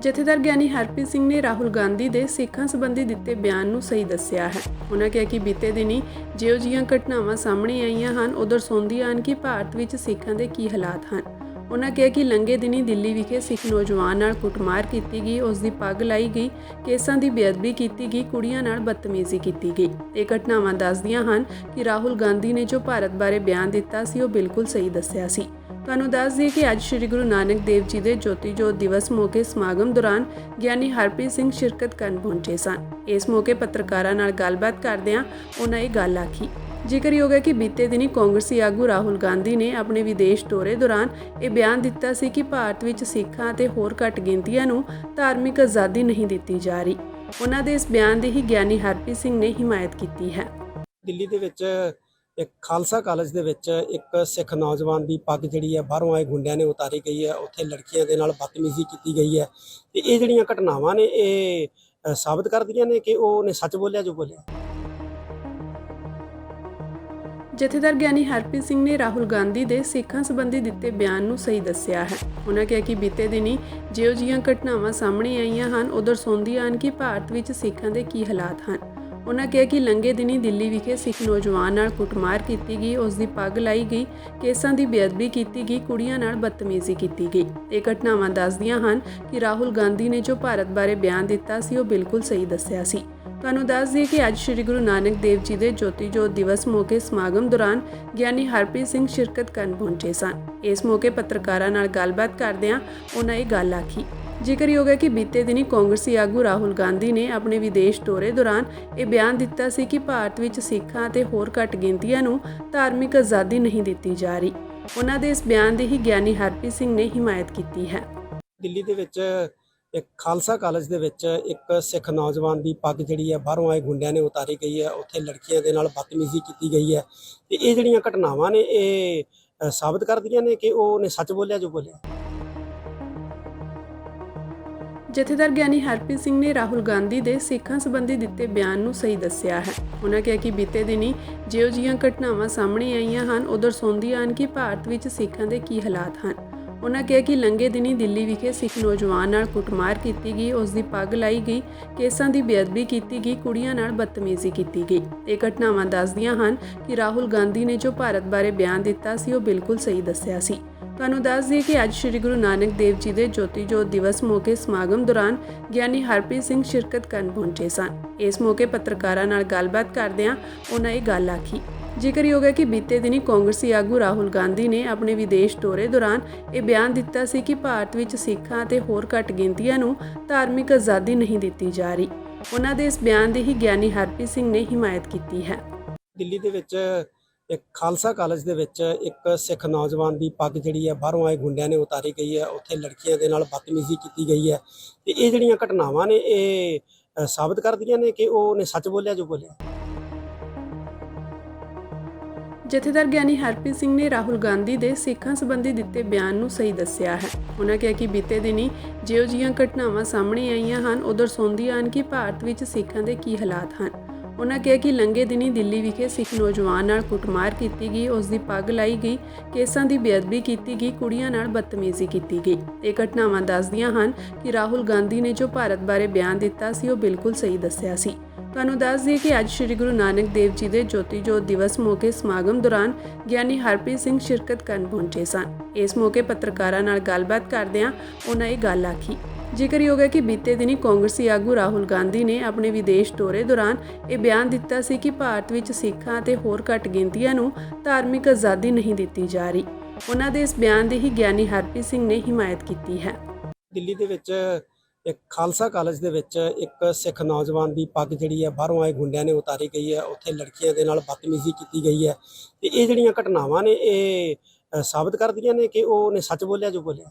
ਜਥੇਦਾਰ ਗਿਆਨੀ ਹਰਪ੍ਰੀਤ ਸਿੰਘ ਨੇ ਰਾਹੁਲ ਗਾਂਧੀ ਦੇ ਸਿੱਖਾਂ ਸੰਬੰਧੀ ਦਿੱਤੇ ਬਿਆਨ ਨੂੰ ਸਹੀ ਦੱਸਿਆ ਹੈ। ਉਹਨਾਂ ਕਿਹਾ ਕਿ ਬੀਤੇ ਦਿਨੀ ਜਿਹੋ ਜਿਹੀਆਂ ਘਟਨਾਵਾਂ ਸਾਹਮਣੇ ਆਈਆਂ ਹਨ ਉਧਰ ਸੌਂਦੀਆਂ ਹਨ ਕਿ ਭਾਰਤ ਵਿੱਚ ਸਿੱਖਾਂ ਦੇ ਕੀ ਹਾਲਾਤ ਹਨ। ਉਹਨਾਂ ਕਿਹਾ ਕਿ ਲੰਗੇ ਦਿਨੀ ਦਿੱਲੀ ਵਿਖੇ ਸਿੱਖ ਨੌਜਵਾਨ ਨਾਲ ਕੁੱਟਮਾਰ ਕੀਤੀ ਗਈ, ਉਸ ਦੀ ਪੱਗ ਲਾਈ ਗਈ, ਕੇਸਾਂ ਦੀ ਬੇਅਦਬੀ ਕੀਤੀ ਗਈ, ਕੁੜੀਆਂ ਨਾਲ ਬਦਤਮੀਜ਼ੀ ਕੀਤੀ ਗਈ। ਇਹ ਘਟਨਾਵਾਂ ਦੱਸਦੀਆਂ ਹਨ ਕਿ ਰਾਹੁਲ ਗਾਂਧੀ ਨੇ ਜੋ ਭਾਰਤ ਬਾਰੇ ਬਿਆਨ ਦਿੱਤਾ ਸੀ, ਉਹ ਬਿਲਕੁਲ ਸਹੀ ਦੱਸਿਆ ਸੀ। ਤੁਹਾਨੂੰ ਦੱਸ ਦਈਏ ਕਿ ਅੱਜ ਸ੍ਰੀ ਗੁਰੂ ਨਾਨਕ ਦੇਵ ਜੀ ਦੇ ਜੋਤੀ ਜੋਤ ਦਿਵਸ ਮੌਕੇ ਸਮਾਗਮ ਦੌਰਾਨ ਗਿਆਨੀ ਹਰਪ੍ਰੀਤ ਸਿੰਘ ਸ਼ਿਰਕਤ ਕਰਨ ਪਹੁੰਚੇ ਸਨ। ਇਸ ਮੌਕੇ ਪੱਤਰਕਾਰਾਂ ਨਾਲ ਗੱਲਬਾਤ ਕਰਦਿਆਂ ਉਹਨਾਂ ਇਹ ਗੱਲ ਆਖੀ। ਜ਼ਿਕਰਯੋਗ ਹੈ ਕਿ ਬੀਤੇ ਦਿਨੀ ਕਾਂਗਰਸੀ ਆਗੂ ਰਾਹੁਲ ਗਾਂਧੀ ਨੇ ਆਪਣੇ ਵਿਦੇਸ਼ ਦੌਰੇ ਦੌਰਾਨ ਇਹ ਬਿਆਨ ਦਿੱਤਾ ਸੀ ਕਿ ਭਾਰਤ ਵਿੱਚ ਸਿੱਖਾਂ ਅਤੇ ਹੋਰ ਘੱਟ ਗਿਣਤੀਆਂ ਨੂੰ ਧਾਰਮਿਕ ਆਜ਼ਾਦੀ ਨਹੀਂ ਦਿੱਤੀ ਜਾ ਰਹੀ। ਉਹਨਾਂ ਦੇ ਇਸ ਬਿਆਨ ਦੀ ਹੀ ਗਿਆਨੀ ਹਰਪ੍ਰੀਤ ਸਿੰਘ ਨੇ ਹਿਮਾਇਤ ਕੀਤੀ ਹੈ। ਦਿੱਲੀ ਦੇ ਵਿੱਚ ਇੱਕ ਖਾਲਸਾ ਕਾਲਜ ਦੇ ਵਿੱਚ ਇੱਕ ਸਿੱਖ ਨੌਜਵਾਨ ਦੀ ਪੱਗ ਜਿਹੜੀ ਹੈ, ਬਾਹਰੋਂ ਆਏ ਗੁੰਡਿਆਂ ਨੇ ਉਤਾਰੀ ਗਈ ਹੈ। ਉੱਥੇ ਲੜਕੀਆਂ ਦੇ ਨਾਲ ਬਦਤਮੀਜ਼ੀ ਕੀਤੀ ਗਈ ਹੈ। ਤੇ ਇਹ ਜਿਹੜੀਆਂ ਘਟਨਾਵਾਂ ਨੇ, ਇਹ ਸਾਬਤ ਕਰਦੀਆਂ ਨੇ ਕਿ ਉਹਨੇ ਸੱਚ ਬੋਲਿਆ, ਜੋ ਬੋਲਿਆ? ਜਥੇਦਾਰ ਗਿਆਨੀ ਹਰਪ੍ਰੀਤ ਸਿੰਘ ਨੇ ਰਾਹੁਲ ਗਾਂਧੀ ਦੇ ਸਿੱਖਾਂ ਸੰਬੰਧੀ ਦਿੱਤੇ ਬਿਆਨ ਨੂੰ ਸਹੀ ਦੱਸਿਆ ਹੈ। ਉਹਨਾਂ ਕਿਹਾ ਕਿ ਬੀਤੇ ਦਿਨੀ ਜਿਹੋ ਜਿਹੀਆਂ ਘਟਨਾਵਾਂ ਸਾਹਮਣੇ ਆਈਆਂ ਹਨ, ਉਧਰ ਸੌਂਦੀਆਂ ਹਨ ਕਿ ਭਾਰਤ ਵਿੱਚ ਸਿੱਖਾਂ ਦੇ ਕੀ ਹਾਲਾਤ ਹਨ। ਉਹਨਾਂ ਕਿਹਾ ਕਿ ਲੰਗੇ ਦਿਨੀ ਦਿੱਲੀ ਵਿਖੇ ਸਿੱਖ ਨੌਜਵਾਨ ਨਾਲ ਕੁੱਟਮਾਰ ਕੀਤੀ ਗਈ, ਉਸ ਦੀ ਪੱਗ ਲਾਈ ਗਈ, ਕੇਸਾਂ ਦੀ ਬੇਅਦਬੀ ਕੀਤੀ ਗਈ, ਕੁੜੀਆਂ ਨਾਲ ਬਦਤਮੀਜ਼ੀ ਕੀਤੀ ਗਈ। ਇਹ ਘਟਨਾਵਾਂ ਦੱਸਦੀਆਂ ਹਨ ਕਿ ਰਾਹੁਲ ਗਾਂਧੀ ਨੇ ਜੋ ਭਾਰਤ ਬਾਰੇ ਬਿਆਨ ਦਿੱਤਾ ਸੀ, ਉਹ ਬਿਲਕੁਲ ਸਹੀ ਦੱਸਿਆ ਸੀ। ਤੁਹਾਨੂੰ ਦੱਸ ਦਈਏ ਕਿ ਅੱਜ ਸ੍ਰੀ ਗੁਰੂ ਨਾਨਕ ਦੇਵ ਜੀ ਦੇ ਜੋਤੀ ਜੋਤ ਦਿਵਸ ਮੌਕੇ ਸਮਾਗਮ ਦੌਰਾਨ ਗਿਆਨੀ ਹਰਪ੍ਰੀਤ ਸਿੰਘ ਸ਼ਿਰਕਤ ਕਰਨ ਪਹੁੰਚੇ ਸਨ। ਇਸ ਮੌਕੇ ਪੱਤਰਕਾਰਾਂ ਨਾਲ ਗੱਲਬਾਤ ਕਰਦਿਆਂ ਉਹਨਾਂ ਇਹ ਗੱਲ ਆਖੀ। ਜ਼ਿਕਰਯੋਗ ਹੈ ਕਿ ਬੀਤੇ ਦਿਨੀ ਕਾਂਗਰਸੀ ਆਗੂ ਰਾਹੁਲ ਗਾਂਧੀ ਨੇ ਆਪਣੇ ਵਿਦੇਸ਼ ਦੌਰੇ ਦੌਰਾਨ ਇਹ ਬਿਆਨ ਦਿੱਤਾ ਸੀ ਕਿ ਭਾਰਤ ਵਿੱਚ ਸਿੱਖਾਂ ਅਤੇ ਹੋਰ ਘੱਟ ਗਿਣਤੀਆਂ ਨੂੰ ਧਾਰਮਿਕ ਆਜ਼ਾਦੀ ਨਹੀਂ ਦਿੱਤੀ ਜਾ ਰਹੀ। ਉਹਨਾਂ ਦੇ ਇਸ ਬਿਆਨ ਦੀ ਹੀ ਗਿਆਨੀ ਹਰਪ੍ਰੀਤ ਸਿੰਘ ਨੇ ਹਿਮਾਇਤ ਕੀਤੀ ਹੈ। ਦਿੱਲੀ ਦੇ ਵਿੱਚ ਇੱਕ ਖਾਲਸਾ ਕਾਲਜ ਦੇ ਵਿੱਚ ਇੱਕ ਸਿੱਖ ਨੌਜਵਾਨ ਦੀ ਪੱਗ ਜਿਹੜੀ ਹੈ ਬਾਹਰੋਂ ਆਏ ਗੁੰਡਿਆਂ ਨੇ ਉਤਾਰੀ ਗਈ ਹੈ ਉੱਥੇ ਲੜਕੀਆਂ ਦੇ ਨਾਲ ਬਦਤਮੀਜ਼ੀ ਕੀਤੀ ਗਈ ਹੈ ਤੇ ਇਹ ਜਿਹੜੀਆਂ ਘਟਨਾਵਾਂ ਨੇ ਇਹ ਅ, ਸਾਬਤ ਕਰਦੀਆਂ ਨੇ ਕਿ ਉਹਨੇ ਸੱਚ ਬੋਲਿਆ ਜੋ ਬੋਲਿਆ? ਜਥੇਦਾਰ ਗਿਆਨੀ ਹਰਪ੍ਰੀਤ ਸਿੰਘ ਨੇ ਰਾਹੁਲ ਗਾਂਧੀ ਦੇ ਸਿੱਖਾਂ ਸੰਬੰਧੀ ਦਿੱਤੇ ਬਿਆਨ ਨੂੰ ਸਹੀ ਦੱਸਿਆ ਹੈ। ਉਹਨਾਂ ਕਿਹਾ ਕਿ ਬੀਤੇ ਦਿਨੀ ਜਿਹੋ ਜਿਹੀਆਂ ਘਟਨਾਵਾਂ ਸਾਹਮਣੇ ਆਈਆਂ ਹਨ, ਉਧਰ ਸੌਂਦੀਆਂ ਹਨ ਕਿ ਭਾਰਤ ਵਿੱਚ ਸਿੱਖਾਂ ਦੇ ਕੀ ਹਾਲਾਤ ਹਨ? ਉਹਨਾਂ ਕਿਹਾ ਕਿ ਲੰਗੇ ਦਿਨੀ ਦਿੱਲੀ ਵਿਖੇ ਸਿੱਖ ਨੌਜਵਾਨ ਨਾਲ ਕੁੱਟਮਾਰ ਕੀਤੀ ਗਈ, ਉਸ ਦੀ ਪੱਗ ਲਾਈ ਗਈ, ਕੇਸਾਂ ਦੀ ਬੇਅਦਬੀ ਕੀਤੀ ਗਈ, ਕੁੜੀਆਂ ਨਾਲ ਬਦਤਮੀਜ਼ੀ ਕੀਤੀ ਗਈ। ਇਹ ਘਟਨਾਵਾਂ ਦੱਸਦੀਆਂ ਹਨ ਕਿ ਰਾਹੁਲ ਗਾਂਧੀ ਨੇ ਜੋ ਭਾਰਤ ਬਾਰੇ ਬਿਆਨ ਦਿੱਤਾ ਸੀ, ਉਹ ਬਿਲਕੁਲ ਸਹੀ ਦੱਸਿਆ ਸੀ। ਤੁਹਾਨੂੰ ਦੱਸ ਦਈਏ ਕਿ ਅੱਜ ਸ੍ਰੀ ਗੁਰੂ ਨਾਨਕ ਦੇਵ ਜੀ ਦੇ ਜੋਤੀ ਜੋਤ ਦਿਵਸ ਮੌਕੇ ਸਮਾਗਮ ਦੌਰਾਨ ਗਿਆਨੀ ਹਰਪ੍ਰੀਤ ਸਿੰਘ ਸ਼ਿਰਕਤ ਕਰਨ ਪਹੁੰਚੇ ਸਨ। ਇਸ ਮੌਕੇ ਪੱਤਰਕਾਰਾਂ ਨਾਲ ਗੱਲਬਾਤ ਕਰਦਿਆਂ ਉਹਨਾਂ ਇਹ ਗੱਲ ਆਖੀ। ਜ਼ਿਕਰਯੋਗ ਹੈ ਕਿ ਬੀਤੇ ਦਿਨੀ ਕਾਂਗਰਸੀ ਆਗੂ ਰਾਹੁਲ ਗਾਂਧੀ ਨੇ ਆਪਣੇ ਵਿਦੇਸ਼ ਦੌਰੇ ਦੌਰਾਨ ਇਹ ਬਿਆਨ ਦਿੱਤਾ ਸੀ ਕਿ ਭਾਰਤ ਵਿੱਚ ਸਿੱਖਾਂ ਅਤੇ ਹੋਰ ਘੱਟ ਗਿਣਤੀਆਂ ਨੂੰ ਧਾਰਮਿਕ ਆਜ਼ਾਦੀ ਨਹੀਂ ਦਿੱਤੀ ਜਾ ਰਹੀ। ਉਹਨਾਂ ਦੇ ਇਸ ਬਿਆਨ ਦੀ ਹੀ ਗਿਆਨੀ ਹਰਪ੍ਰੀਤ ਸਿੰਘ ਨੇ ਹਿਮਾਇਤ ਕੀਤੀ ਹੈ। ਦਿੱਲੀ ਦੇ ਵਿੱਚ ਇੱਕ ਖਾਲਸਾ ਕਾਲਜ ਦੇ ਵਿੱਚ ਇੱਕ ਸਿੱਖ ਨੌਜਵਾਨ ਦੀ ਪੱਗ ਜਿਹੜੀ ਹੈ, ਬਾਹਰੋਂ ਆਏ ਗੁੰਡਿਆਂ ਨੇ ਉਤਾਰੀ ਗਈ ਹੈ। ਉੱਥੇ ਲੜਕੀਆਂ ਦੇ ਨਾਲ ਬਦਤਮੀਜ਼ੀ ਕੀਤੀ ਗਈ ਹੈ। ਤੇ ਇਹ ਜਿਹੜੀਆਂ ਘਟਨਾਵਾਂ ਨੇ, ਇਹ ਸਾਬਤ ਕਰਦੀਆਂ ਨੇ ਕਿ ਉਹਨੇ ਸੱਚ ਬੋਲਿਆ, ਜੋ ਬੋਲਿਆ? ਜਥੇਦਾਰ ਗਿਆਨੀ ਹਰਪ੍ਰੀਤ ਸਿੰਘ ਨੇ ਰਾਹੁਲ ਗਾਂਧੀ ਦੇ ਸਿੱਖਾਂ ਸੰਬੰਧੀ ਦਿੱਤੇ ਬਿਆਨ ਨੂੰ ਸਹੀ ਦੱਸਿਆ ਹੈ। ਉਹਨਾਂ ਕਿਹਾ ਕਿ ਬੀਤੇ ਦਿਨੀ ਜਿਹੋ ਜਿਹੀਆਂ ਘਟਨਾਵਾਂ ਸਾਹਮਣੇ ਆਈਆਂ ਹਨ, ਉਧਰ ਸੌਂਦੀਆਂ ਹਨ ਕਿ ਭਾਰਤ ਵਿੱਚ ਸਿੱਖਾਂ ਦੇ ਕੀ ਹਾਲਾਤ ਹਨ? ਉਹਨਾਂ ਕਿਹਾ ਕਿ ਲੰਗੇ ਦਿਨੀ ਦਿੱਲੀ ਵਿਖੇ ਸਿੱਖ ਨੌਜਵਾਨ ਨਾਲ ਕੁੱਟਮਾਰ ਕੀਤੀ ਗਈ, ਉਸ ਦੀ ਪੱਗ ਲਾਈ ਗਈ, ਕੇਸਾਂ ਦੀ ਬੇਅਦਬੀ ਕੀਤੀ ਗਈ, ਕੁੜੀਆਂ ਨਾਲ ਬਦਤਮੀਜ਼ੀ ਕੀਤੀ ਗਈ। ਇਹ ਘਟਨਾਵਾਂ ਦੱਸਦੀਆਂ ਹਨ ਕਿ ਰਾਹੁਲ ਗਾਂਧੀ ਨੇ ਜੋ ਭਾਰਤ ਬਾਰੇ ਬਿਆਨ ਦਿੱਤਾ ਸੀ, ਉਹ ਬਿਲਕੁਲ ਸਹੀ ਦੱਸਿਆ ਸੀ। ਤੁਹਾਨੂੰ ਦੱਸ ਦਈਏ ਕਿ ਅੱਜ ਸ੍ਰੀ ਗੁਰੂ ਨਾਨਕ ਦੇਵ ਜੀ ਦੇ ਜੋਤੀ ਜੋਤ ਦਿਵਸ ਮੌਕੇ ਸਮਾਗਮ ਦੌਰਾਨ ਗਿਆਨੀ ਹਰਪ੍ਰੀਤ ਸਿੰਘ ਸ਼ਿਰਕਤ ਕਰਨ ਪਹੁੰਚੇ ਸਨ। ਇਸ ਮੌਕੇ ਪੱਤਰਕਾਰਾਂ ਨਾਲ ਗੱਲਬਾਤ ਕਰਦਿਆਂ ਉਹਨਾਂ ਇਹ ਗੱਲ ਆਖੀ। ਜ਼ਿਕਰਯੋਗ ਹੈ ਕਿ ਬੀਤੇ ਦਿਨੀ ਕਾਂਗਰਸੀ ਆਗੂ ਰਾਹੁਲ ਗਾਂਧੀ ਨੇ ਆਪਣੇ ਵਿਦੇਸ਼ ਦੌਰੇ ਦੌਰਾਨ ਇਹ ਬਿਆਨ ਦਿੱਤਾ ਸੀ ਕਿ ਭਾਰਤ ਵਿੱਚ ਸਿੱਖਾਂ ਅਤੇ ਹੋਰ ਘੱਟ ਗਿਣਤੀਆਂ ਨੂੰ ਧਾਰਮਿਕ ਆਜ਼ਾਦੀ ਨਹੀਂ ਦਿੱਤੀ ਜਾ ਰਹੀ। ਉਹਨਾਂ ਦੇ ਇਸ ਬਿਆਨ ਦੀ ਹੀ ਗਿਆਨੀ ਹਰਪ੍ਰੀਤ ਸਿੰਘ ਨੇ ਹਿਮਾਇਤ ਕੀਤੀ ਹੈ। ਦਿੱਲੀ ਦੇ ਵਿੱਚ ਇੱਕ ਖਾਲਸਾ ਕਾਲਜ ਦੇ ਵਿੱਚ ਇੱਕ ਸਿੱਖ ਨੌਜਵਾਨ ਦੀ ਪੱਗ ਜਿਹੜੀ ਹੈ ਬਾਹਰੋਂ ਆਏ ਗੁੰਡਿਆਂ ਨੇ ਉਤਾਰੀ ਗਈ ਹੈ। ਉੱਥੇ ਲੜਕੀਆਂ ਦੇ ਨਾਲ ਬਦਤਮੀਜ਼ੀ ਕੀਤੀ ਗਈ ਹੈ। ਤੇ ਇਹ ਜਿਹੜੀਆਂ ਘਟਨਾਵਾਂ ਨੇ, ਇਹ ਸਾਬਤ ਕਰਦੀਆਂ ਨੇ ਕਿ ਉਹਨੇ ਸੱਚ ਬੋਲਿਆ ਜੋ ਬੋਲਿਆ?